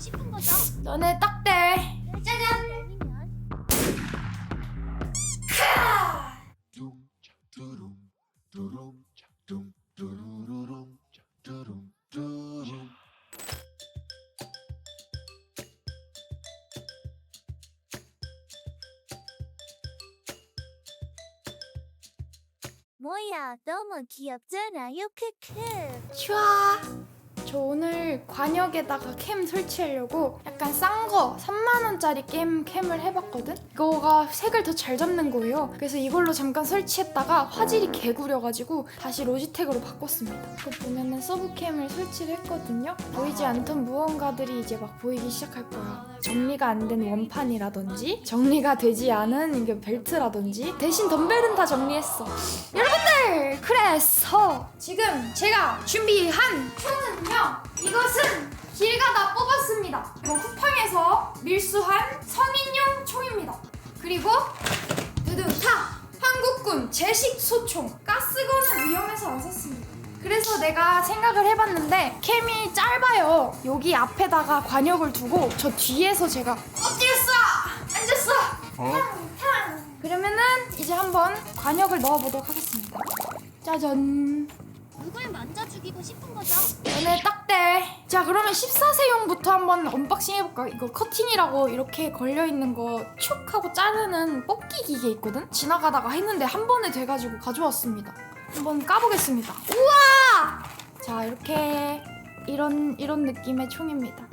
싶은 거죠. 너네 딱대. 짜잔. 뭐야 너무 귀엽잖아요 크크. 슈아. 저 오늘 관역에다가 캠 설치하려고 약간 싼 거 3만 원짜리 게임 캠을 해봤거든. 이거가 색을 더 잘 잡는 거예요. 그래서 이걸로 잠깐 설치했다가 화질이 개구려가지고 다시 로지텍으로 바꿨습니다. 이거 보면은 서브캠을 설치를 했거든요. 보이지 않던 무언가들이 이제 막 보이기 시작할 거야. 정리가 안 된 원판이라든지 정리가 되지 않은 이게 벨트라든지 대신 덤벨은 다 정리했어. 여러분들 그래서 지금 제가 준비한 이것은 길 가다 뽑았습니다. 이거 쿠팡에서 밀수한 성인용 총입니다. 그리고 두둥타 한국군 제식 소총! 가스건은 위험해서 안 샀습니다. 그래서 내가 생각을 해봤는데 캠이 짧아요. 여기 앞에다가 관역을 두고 저 뒤에서 제가 엎드렸어! 앉았어! 탕 탕! 그러면은 이제 한번 관역을 넣어보도록 하겠습니다. 짜잔! 누굴 먼저 죽이고 싶은 거죠. 너네 딱대. 자 그러면 14세용부터 한번 언박싱 해볼까? 이거 커팅이라고 이렇게 걸려있는 거축 하고 자르는 뽑기 기계 있거든? 지나가다가 했는데 한 번에 돼가지고 가져왔습니다. 한번 까보겠습니다. 우와! 자 이렇게 이런 이런 느낌의 총입니다.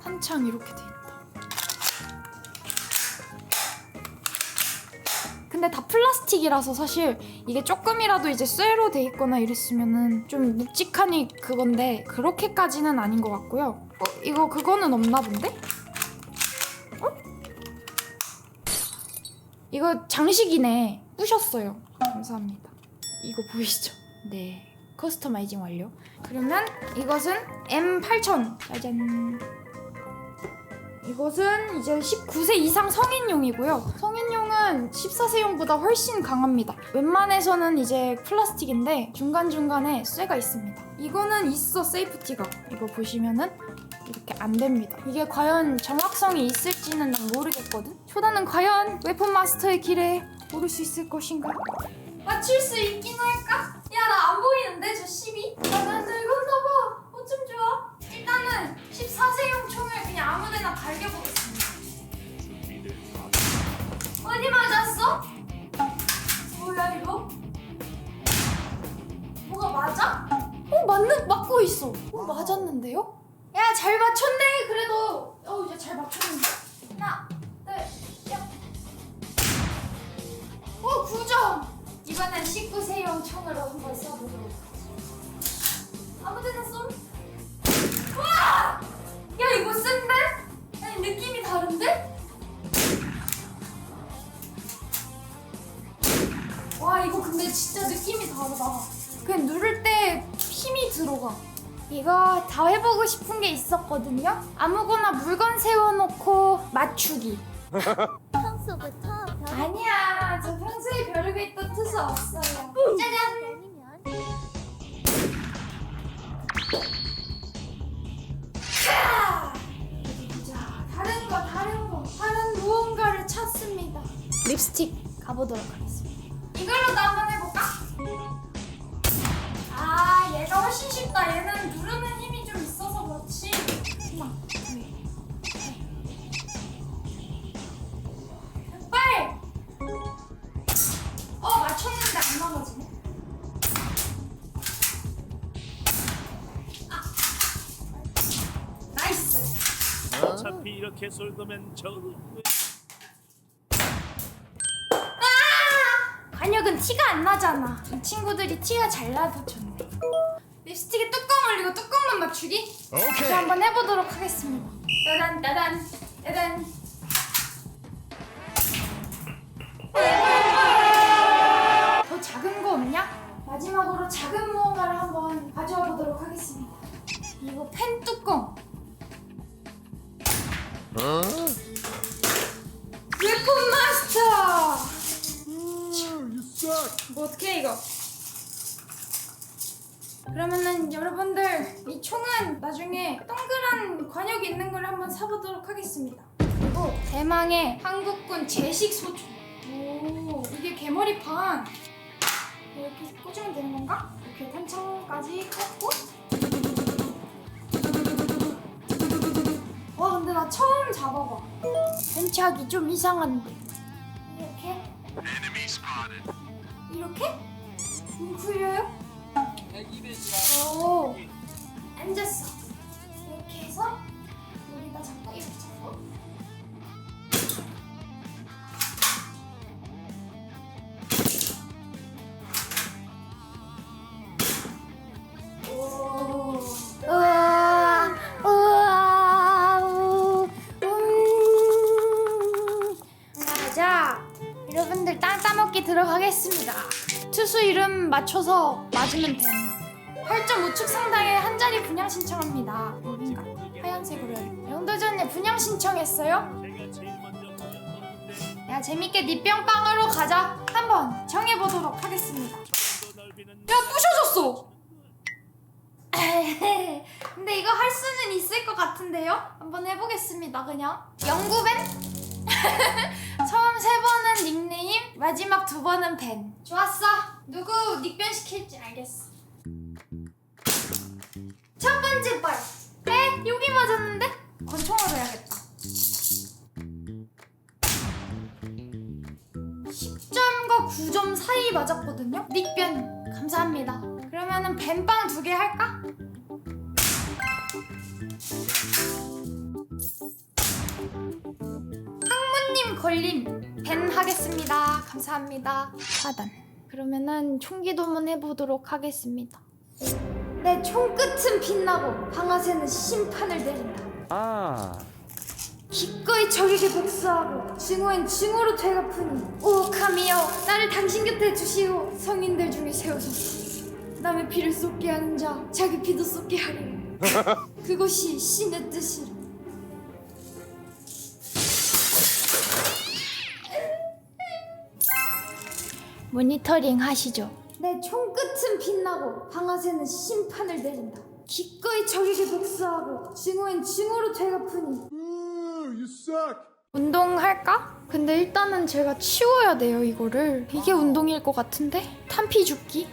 탄창 이렇게 돼 근데 다 플라스틱이라서 사실 이게 조금이라도 이제 쇠로 돼 있거나 이랬으면은 좀 묵직하니 그건데 그렇게까지는 아닌 것 같고요. 어, 이거 그거는 없나 본데? 어? 이거 장식이네. 부셨어요. 감사합니다. 이거 보이시죠? 네. 커스터마이징 완료. 그러면 이것은 M8000. 짜잔. 이것은 이제 19세 이상 성인용이고요. 성인용은 14세용보다 훨씬 강합니다. 웬만해서는 이제 플라스틱인데 중간중간에 쇠가 있습니다. 이거는 있어 세이프티가. 이거 보시면은 이렇게 안 됩니다. 이게 과연 정확성이 있을지는 난 모르겠거든. 초다는 과연 웨폰 마스터의 길에 오를 수 있을 것인가? 맞출 수 있긴 할까? 야 나 안 보이는데 저 12? 나나 늙었나 어. 어 맞았는데요? 야 잘 맞췄네 그래도. 어 이제 잘 맞췄는데. 하나, 둘, 셋. 어 9점. 이번엔 19세용 총으로 한번 써보도록 하지. 아무 데나 쏠. 이거 다 해보고 싶은 게 있었거든요. 아무거나 물건 세워놓고 맞추기. 평소부터 별 아니야, 저 평소에 벼르고 있던 투수 없어요. 짜잔. 아니면 자, 다른 거, 다른 거, 다른 무언가를 찾습니다. 립스틱 가보도록 하겠습니다. 이걸로도 한 훨씬 쉽다. 얘는 누르는 힘이 좀 있어서 그렇지. 둘, 셋. 빨리! 어, 맞췄는데 안 넘어지네. 아. 나이스. 어차피 이렇게 쏠 거면 저 관역은 티가 안 나잖아. 이 친구들이 티가 잘 나도 좋네. 올리고 뚜껑만 맞추기? 오케이. 한번 해보도록 하겠습니다. 따단 따단 따단. 더 작은 거 없냐? 마지막으로 작은 무언가를 한번 가져와 보도록 하겠습니다. 이거 펜 뚜껑. 웨폰 마스터. 뭐 어떻게 해 이거? 그러면은 여러분들 이 총은 나중에 동그란 관역이 있는 걸 한번 사보도록 하겠습니다. 그리고 대망의 한국군 제식 소총. 오, 이게 개머리판. 이렇게 꽂으면 되는 건가? 이렇게 탄창까지 꽂고. 와, 근데 나 처음 잡아봐. 벤치하기 좀 이상한데. 이렇게. 이렇게? 좀 풀려요? 오, 앉았어. 이렇게 해서 여기다 잡고 이렇게 잡고. 음. 자, 여러분들 땅 따먹기 들어가겠습니다. 투수 이름 맞춰서 맞으면 됨. 8.5축 상당의 한 자리 분양 신청합니다. 여긴가? 하얀색으로 해. 영도전에 분양 신청했어요? 야 재밌게 네 뿅빵으로 가자. 한번 정해보도록 하겠습니다. 야 부셔졌어. 근데 이거 할 수는 있을 것 같은데요? 한번 해보겠습니다. 그냥 영구벤? 처음 세 번은 닉네임, 마지막 두 번은 벤. 좋았어. 누구 닉변 시킬지 알겠어. 첫 번째 발. 에? 여기 맞았는데? 권총으로 해야겠다. 10점과 9점 사이 맞았거든요? 닉변 감사합니다. 그러면은 벤빵 두 개 할까? 항무님 걸림 벤 하겠습니다. 감사합니다. 하단. 그러면은 총기 도문 해보도록 하겠습니다. 내 총끝은 빛나고 방아쇠는 심판을 내린다. 아. 기꺼이 적에게 복수하고 증오엔 증오로 되갚으니 오 카미여 나를 당신 곁에 두시오. 성인들 중에 세우소서. 남의 피를 쏟게 하는 자 자기 피도 쏟게 하리라. 그것이 신의 뜻이라. 모니터링 하시죠 내 총끝은 빛나고 방아쇠는 심판을 내린다 기꺼이 적에게 복수하고 증오엔 증오로 되갚으니 운동할까? 근데 일단은 제가 치워야 돼요 이거를 이게 운동일 것 같은데? 탄피 죽기?